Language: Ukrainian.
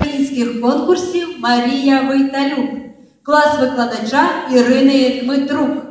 українських конкурсів Марія Войталюк, клас викладача Ірини Дмитрук.